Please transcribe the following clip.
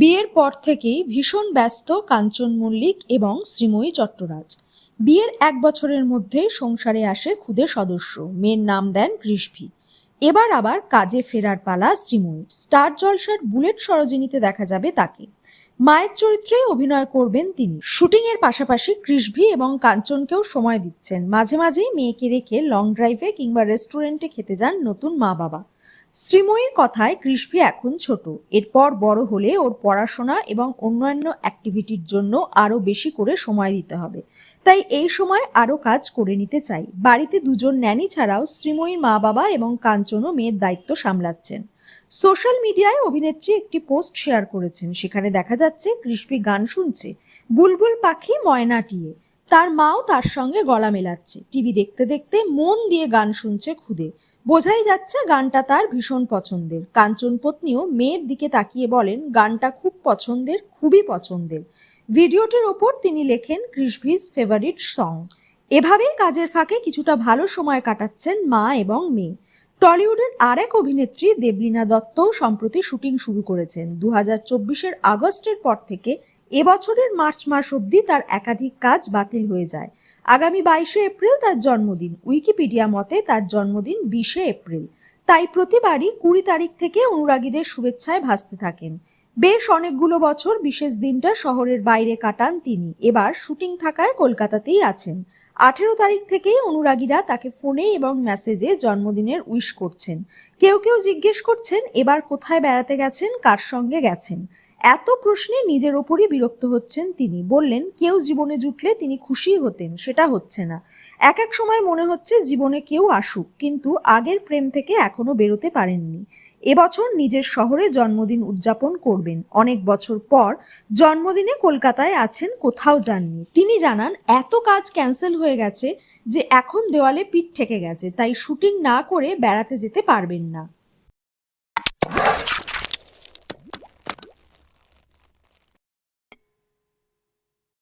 বিয়ের পর থেকেই ভীষণ ব্যস্ত কাঞ্চন মল্লিক এবং শ্রীময়ী চট্টরাজ। বিয়ের এক বছরের মধ্যে সংসারে আসে খুদে সদস্য, মেয়ের নাম দেন কৃষ্ভি এবার আবার কাজে ফেরার পালা শ্রীময়ী স্টার জলসার বুলেট সরোজিনীতে দেখা যাবে তাকে। মায়ের চরিত্রে অভিনয় করবেন তিনি। শুটিংয়ের পাশাপাশি কৃষ্ভি এবং কাঞ্চনকেও সময় দিচ্ছেন। মাঝে মাঝেই মেয়েকে রেখে লং ড্রাইভে কিংবা রেস্টুরেন্টে খেতে যান নতুন মা বাবা। শ্রীময়ীর কথায় কৃষ্ভি এখন ছোট। এরপর বড় হলে ওর পড়াশোনা এবং অন্যান্য অ্যাক্টিভিটির জন্য আরও বেশি করে সময় দিতে হবে। তাই এই সময় আরও কাজ করে নিতে চাই। বাড়িতে দুজন ন্যানি ছাড়াও শ্রীময়ীর মা বাবা এবং কাঞ্চনও মেয়ের দায়িত্ব সামলাচ্ছেন। সোশ্যাল মিডিয়ায় অভিনেত্রী একটি পোস্ট শেয়ার করেছেন। সেখানে দেখা যাচ্ছে কৃষ্পি গান শুনছে, বুলবুল পাখি ময়নাটিয়ে তার মাও তার সঙ্গে গলা মেলাচ্ছে। টিভি দেখতে দেখতে মন দিয়ে গান শুনছে খুদে। বোঝাই যাচ্ছে গানটা তার ভীষণ পছন্দের। কাঞ্চন পত্নীও মেয়ের দিকে তাকিয়ে বলেন, গানটা খুব পছন্দের, খুবই পছন্দের। ভিডিওটির ওপর তিনি লেখেন কৃষভিজ ফেভারিট সং এভাবেই কাজের ফাঁকে কিছুটা ভালো সময় কাটাচ্ছেন মা এবং মেয়ে। টলিউডের আর এক অভিনেত্রী দেবলীনা দত্তও সম্প্রতি শুটিং শুরু করেছেন। দু হাজার চব্বিশের আগস্টের পর থেকে এবছরের মার্চ মাস অবধি তার একাধিক কাজ বাতিল হয়ে যায়। আগামী বাইশে এপ্রিল তার জন্মদিন। উইকিপিডিয়া মতে তার জন্মদিন বিশে এপ্রিল। তাই প্রতিবারই কুড়ি তারিখ থেকে অনুরাগীদের শুভেচ্ছায় ভাসতে থাকেন। বেশ অনেকগুলো বছর বিশেষ দিনটা শহরের বাইরে কাটান তিনি। এবার শুটিং থাকায় কলকাতাতেই আছেন। আঠেরো তারিখ থেকেই অনুরাগীরা তাকে ফোনে এবং মেসেজে জন্মদিনের উইশ করছেন। কেউ কেউ জিজ্ঞেস করছেন, এবার কোথায় বেড়াতে গেছেন, কার সঙ্গে গেছেন? এত প্রশ্নে নিজের ওপরই বিরক্ত হচ্ছেন তিনি। বললেন, কেউ জীবনে জুটলে তিনি খুশি হতেন, সেটা হচ্ছে না। এক এক সময় মনে হচ্ছে জীবনে কেউ আসুক, কিন্তু আগের প্রেম থেকে এখনও বেরোতে পারেননি। এবছর নিজের শহরে জন্মদিন উদযাপন করবেন। অনেক বছর পর জন্মদিনে কলকাতায় আছেন, কোথাও যাননি। তিনি জানান, এত কাজ ক্যান্সেল হয়ে গেছে যে এখন দেওয়ালে পিঠ ঠেকে গেছে, তাই শুটিং না করে বেড়াতে যেতে পারবেন না।